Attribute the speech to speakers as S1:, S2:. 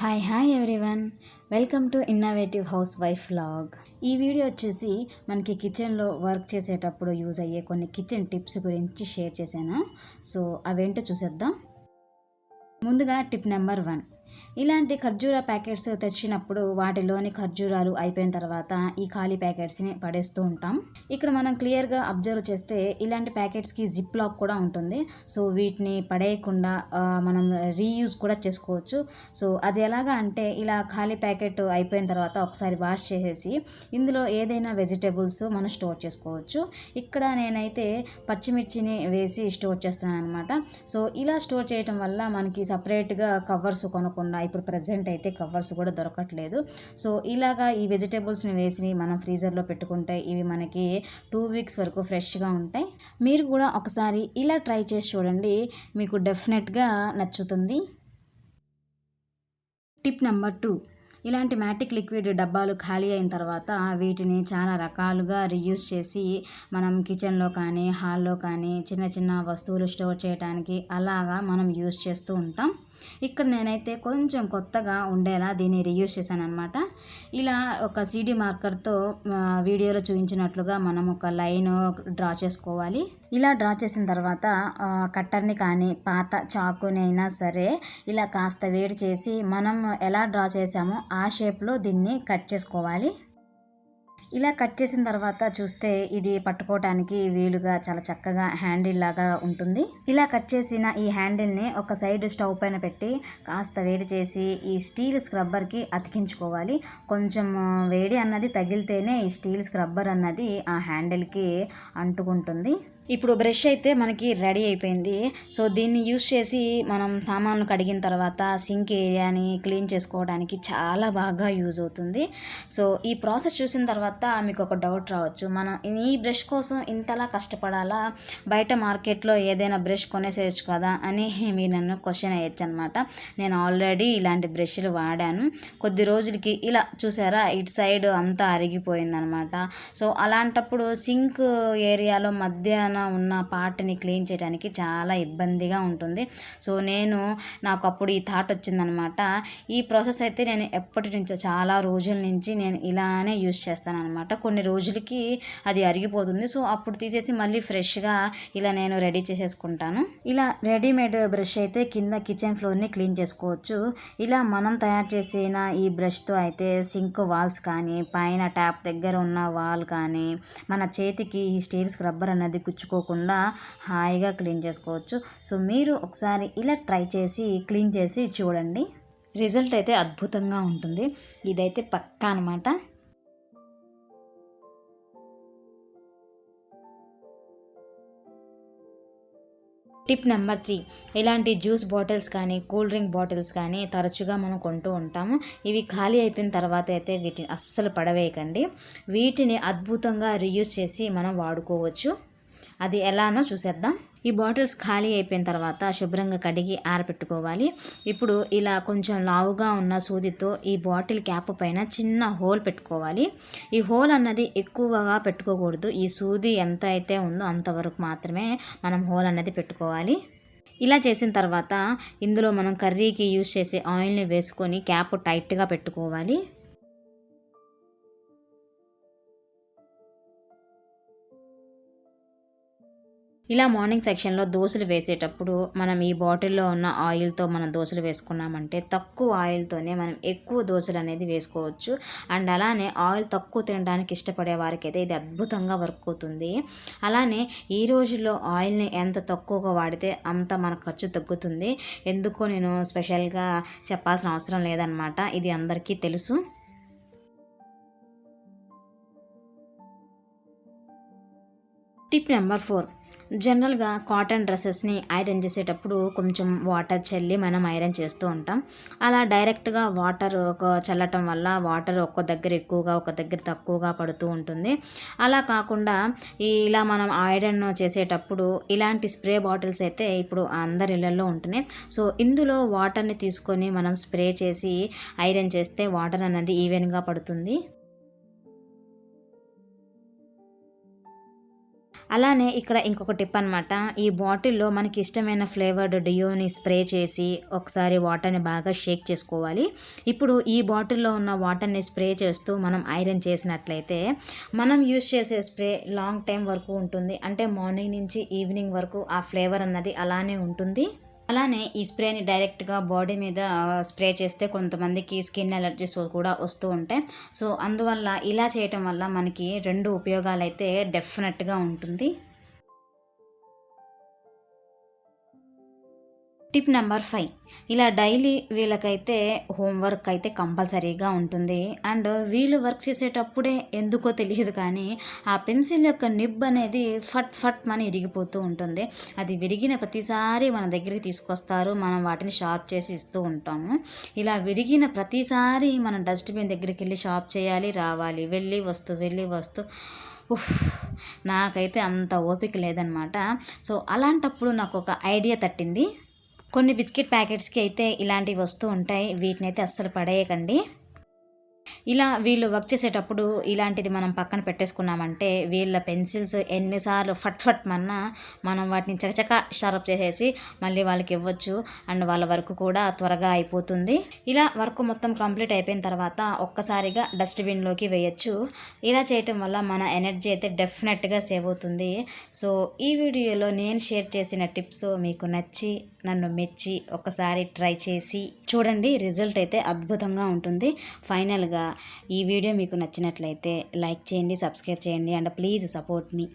S1: Hi hi everyone welcome to innovative housewife log ఈ video వచ్చేసి మనకి కిచెన్లో వర్క్ చేసేటప్పుడు యూజ్ అయ్యే కొన్ని కిచెన్ టిప్స్ గురించి షేర్ చేశాను. సో అవేంటో చూసేద్దాం. ముందుగా టిప్ నెంబర్ వన్ ఇలాంటి ఖర్జూర ప్యాకెట్స్ తెచ్చినప్పుడు వాటిలోని ఖర్జూరాలు అయిపోయిన తర్వాత ఈ ఖాళీ ప్యాకెట్స్ని పడేస్తూ ఉంటాం. ఇక్కడ మనం క్లియర్గా అబ్జర్వ్ చేస్తే ఇలాంటి ప్యాకెట్స్కి జిప్ లాక్ కూడా ఉంటుంది. సో వీటిని పడేయకుండా మనం రీయూజ్ కూడా చేసుకోవచ్చు. సో అది ఎలాగా అంటే ఇలా ఖాళీ ప్యాకెట్ అయిపోయిన తర్వాత ఒకసారి వాష్ చేసేసి ఇందులో ఏదైనా వెజిటేబుల్స్ మనం స్టోర్ చేసుకోవచ్చు. ఇక్కడ నేనైతే పచ్చిమిర్చిని వేసి స్టోర్ చేస్తున్నాను అనమాట సో ఇలా స్టోర్ చేయటం వల్ల మనకి సపరేట్గా కవర్స్ కొనకుండా ఇప్పుడు ప్రజెంట్ అయితే కవర్స్ కూడా దొరకట్లేదు. సో ఇలాగా ఈ వెజిటేబుల్స్ని వేసి మనం ఫ్రీజర్లో పెట్టుకుంటే ఇవి మనకి టూ వీక్స్ వరకు ఫ్రెష్గా ఉంటాయి. మీరు కూడా ఒకసారి ఇలా ట్రై చేసి చూడండి. మీకు డెఫినెట్గా నచ్చుతుంది. టిప్ నెంబర్ టూ ఇలాంటి మ్యాటిక్ లిక్విడ్ డబ్బాలు ఖాళీ అయిన తర్వాత వీటిని చాలా రకాలుగా రియూస్ చేసి మనం కిచెన్లో కానీ హాల్లో కానీ చిన్న చిన్న వస్తువులు స్టోర్ చేయడానికి అలాగా మనం యూస్ చేస్తూ ఉంటాం. ఇక్కడ నేనైతే కొంచెం కొత్తగా ఉండేలా దీన్ని రియూస్ చేశాను అనమాట ఇలా ఒక సీడీ మార్కర్తో వీడియోలో చూపించినట్లుగా మనం ఒక లైన్ డ్రా చేసుకోవాలి. ఇలా డ్రా చేసిన తర్వాత కట్టర్ని కానీ పాత చాకునైనా సరే ఇలా కాస్త వేడి చేసి మనం ఎలా డ్రా చేసామో ఆ షేప్లో దీన్ని కట్ చేసుకోవాలి. ఇలా కట్ చేసిన తర్వాత చూస్తే ఇది పట్టుకోవటానికి వీలుగా చాలా చక్కగా హ్యాండిల్ లాగా ఉంటుంది. ఇలా కట్ చేసిన ఈ హ్యాండిల్ని ఒక సైడ్ స్టవ్ పైన పెట్టి కాస్త వేడి చేసి ఈ స్టీల్ స్క్రబ్బర్కి అతికించుకోవాలి. కొంచెం వేడి అన్నది తగిలితేనే ఈ స్టీల్ స్క్రబ్బర్ అన్నది ఆ హ్యాండిల్కి అంటుకుంటుంది. ఇప్పుడు బ్రష్ అయితే మనకి రెడీ అయిపోయింది. సో దీన్ని యూస్ చేసి మనం సామాన్లు కడిగిన తర్వాత సింక్ ఏరియాని క్లీన్ చేసుకోవడానికి చాలా బాగా యూజ్ అవుతుంది. సో ఈ ప్రాసెస్ చూసిన తర్వాత మీకు ఒక డౌట్ రావచ్చు. మనం ఈ బ్రష్ కోసం ఇంతలా కష్టపడాలా? బయట మార్కెట్లో ఏదైనా బ్రష్ కొనేసేయచ్చు కదా అని మీరు నన్ను క్వశ్చన్ అయ్యచ్చు అనమాట నేను ఆల్రెడీ ఇలాంటి బ్రష్లు వాడాను. కొద్ది రోజులకి ఇలా చూసారా? ఇటు సైడ్ అంతా అరిగిపోయిందనమాట. సో అలాంటప్పుడు సింక్ ఏరియాలో పక్కన ఉన్న పార్ట్ని క్లీన్ చేయడానికి చాలా ఇబ్బందిగా ఉంటుంది. సో నేను నాకు అప్పుడు ఈ థాట్ వచ్చిందనమాట. ఈ ప్రాసెస్ అయితే నేను ఎప్పటి నుంచో చాలా రోజుల నుంచి నేను ఇలానే యూస్ చేస్తానమాట కొన్ని రోజులకి అది అరిగిపోతుంది. సో అప్పుడు తీసేసి మళ్ళీ ఫ్రెష్గా ఇలా నేను రెడీ చేసేసుకుంటాను. ఇలా రెడీమేడ్ బ్రష్ అయితే కింద కిచెన్ ఫ్లోర్ని క్లీన్ చేసుకోవచ్చు. ఇలా మనం తయారు చేసిన ఈ బ్రష్తో అయితే సింక్ వాల్స్ కానీ పైన ట్యాప్ దగ్గర ఉన్న వాల్ కానీ మన చేతికి ఈ స్టీల్ స్క్రబ్బర్ అనేది తెచ్చుకోకుండా హాయిగా క్లీన్ చేసుకోవచ్చు. సో మీరు ఒకసారి ఇలా ట్రై చేసి క్లీన్ చేసి చూడండి. రిజల్ట్ అయితే అద్భుతంగా ఉంటుంది. ఇదైతే పక్కా అనమాట టిప్ నెంబర్ త్రీ. ఇలాంటి జ్యూస్ బాటిల్స్ కానీ కూల్ డ్రింక్ బాటిల్స్ కానీ తరచుగా మనం కొంటూ ఉంటాము. ఇవి ఖాళీ అయిపోయిన తర్వాత అయితే వీటిని అస్సలు పడవేయకండి. వీటిని అద్భుతంగా రీయూజ్ చేసి మనం వాడుకోవచ్చు. అది ఎలానో చూసేద్దాం. ఈ బాటిల్స్ ఖాళీ అయిపోయిన తర్వాత శుభ్రంగా కడిగి ఆరబెట్టుకోవాలి ఇప్పుడు ఇలా కొంచెం లావుగా ఉన్న సూదితో ఈ బాటిల్ క్యాప్ పైన చిన్న హోల్ పెట్టుకోవాలి. ఈ హోల్ అన్నది ఎక్కువగా పెట్టుకోకూడదు. ఈ సూది ఎంత అయితే ఉందో అంతవరకు మాత్రమే మనం హోల్ అన్నది పెట్టుకోవాలి. ఇలా చేసిన తర్వాత ఇందులో మనం కర్రీకి యూజ్ చేసే ఆయిల్ని వేసుకొని క్యాప్ టైట్గా పెట్టుకోవాలి. ఇలా మార్నింగ్ సెక్షన్లో దోశలు వేసేటప్పుడు మనం ఈ బాటిల్లో ఉన్న ఆయిల్తో మనం దోశలు వేసుకున్నామంటే తక్కువ ఆయిల్తోనే మనం ఎక్కువ దోశలు అనేది వేసుకోవచ్చు. అండ్ అలానే ఆయిల్ తక్కువ తినడానికి ఇష్టపడే వారికి అయితే ఇది అద్భుతంగా వర్క్ అవుతుంది. అలానే ఈ రోజుల్లో ఆయిల్ని ఎంత తక్కువగా వాడితే అంత మన ఖర్చు తగ్గుతుంది. ఎందుకో నేను స్పెషల్గా చెప్పాల్సిన అవసరం లేదనమాట ఇది అందరికీ తెలుసు. Tip number four. జనరల్గా కాటన్ డ్రెస్సెస్ని ఐరన్ చేసేటప్పుడు కొంచెం వాటర్ చల్లి మనం ఐరన్ చేస్తూ ఉంటాం. అలా డైరెక్ట్గా వాటర్ ఒక చల్లటం వల్ల వాటర్ ఒక్క దగ్గర ఎక్కువగా ఒక దగ్గర తక్కువగా పడుతూ ఉంటుంది. అలా కాకుండా ఇలా మనం ఐరన్ చేసేటప్పుడు ఇలాంటి స్ప్రే బాటిల్స్ అయితే ఇప్పుడు అందరి ఇళ్ళల్లో ఉంటున్నాయి. సో ఇందులో వాటర్ని తీసుకొని మనం స్ప్రే చేసి ఐరన్ చేస్తే వాటర్ అనేది ఈవెన్గా పడుతుంది. అలానే ఇక్కడ ఇంకొక టిప్ అనమాట ఈ బాటిల్లో మనకి ఇష్టమైన ఫ్లేవర్డ్ డియోని స్ప్రే చేసి ఒకసారి వాటర్ని బాగా షేక్ చేసుకోవాలి. ఇప్పుడు ఈ బాటిల్లో ఉన్న వాటర్ని స్ప్రే చేస్తూ మనం ఐరన్ చేసినట్లయితే మనం యూస్ చేసే స్ప్రే లాంగ్ టైం వరకు ఉంటుంది. అంటే మార్నింగ్ నుంచి ఈవినింగ్ వరకు ఆ ఫ్లేవర్ అన్నది అలానే ఉంటుంది. అలానే ఈ స్ప్రేని డైరెక్ట్గా బాడీ మీద స్ప్రే చేస్తే కొంతమందికి స్కిన్ ఎలర్జీస్ కూడా వస్తూ ఉంటాయి. సో అందువల్ల ఇలా చేయటం వల్ల మనకి రెండు ఉపయోగాలు అయితే డెఫినెట్గా ఉంటుంది. Tip number five. ఇలా డైలీ వీళ్ళకైతే హోంవర్క్ అయితే కంపల్సరీగా ఉంటుంది. అండ్ వీళ్ళు వర్క్ చేసేటప్పుడే ఎందుకో తెలియదు కానీ ఆ పెన్సిల్ యొక్క నిబ్ అనేది ఫట్ ఫట్ అని ఇరిగిపోతూ ఉంటుంది. అది విరిగిన ప్రతిసారి మన దగ్గరికి తీసుకొస్తారు. మనం వాటిని షార్ప్ చేసి ఇస్తూ ఉంటాము. ఇలా విరిగిన ప్రతిసారి మనం డస్ట్బిన్ దగ్గరికి వెళ్ళి షార్ప్ చేయాలి రావాలి. వెళ్ళి వస్తూ వెళ్ళి వస్తూ. నాకైతే అంత ఓపిక లేదనమాట. సో అలాంటప్పుడు నాకు ఒక ఐడియా తట్టింది. కొన్ని బిస్కెట్ ప్యాకెట్స్కి అయితే ఇలాంటివి వస్తూ ఉంటాయి. వీటిని అయితే అస్సలు పడేయకండి. ఇలా వీళ్ళు వర్క్ చేసేటప్పుడు ఇలాంటిది మనం పక్కన పెట్టేసుకున్నామంటే వీళ్ళ పెన్సిల్స్ ఎన్నిసార్లు ఫట్ ఫట్ మన్నా మనం వాటిని చకచక షార్ప్ చేసేసి మళ్ళీ వాళ్ళకి ఇవ్వచ్చు. అండ్ వాళ్ళ వర్క్ కూడా త్వరగా అయిపోతుంది. ఇలా వర్క్ మొత్తం కంప్లీట్ అయిపోయిన తర్వాత ఒక్కసారిగా డస్ట్బిన్లోకి వేయచ్చు. ఇలా చేయటం వల్ల మన ఎనర్జీ అయితే డెఫినెట్గా సేవ్ అవుతుంది. సో ఈ వీడియోలో నేను షేర్ చేసిన టిప్స్ మీకు నచ్చి నన్ను మెచ్చి ఒకసారి ట్రై చేసి చూడండి రిజల్ట్ అయితే అద్భుతంగా ఉంటుంది. ఫైనల్గా ఈ వీడియో మీకు నచ్చినట్లయితే లైక్ చేయండి సబ్స్క్రైబ్ చేయండి అండ్ ప్లీజ్ సపోర్ట్ మీ.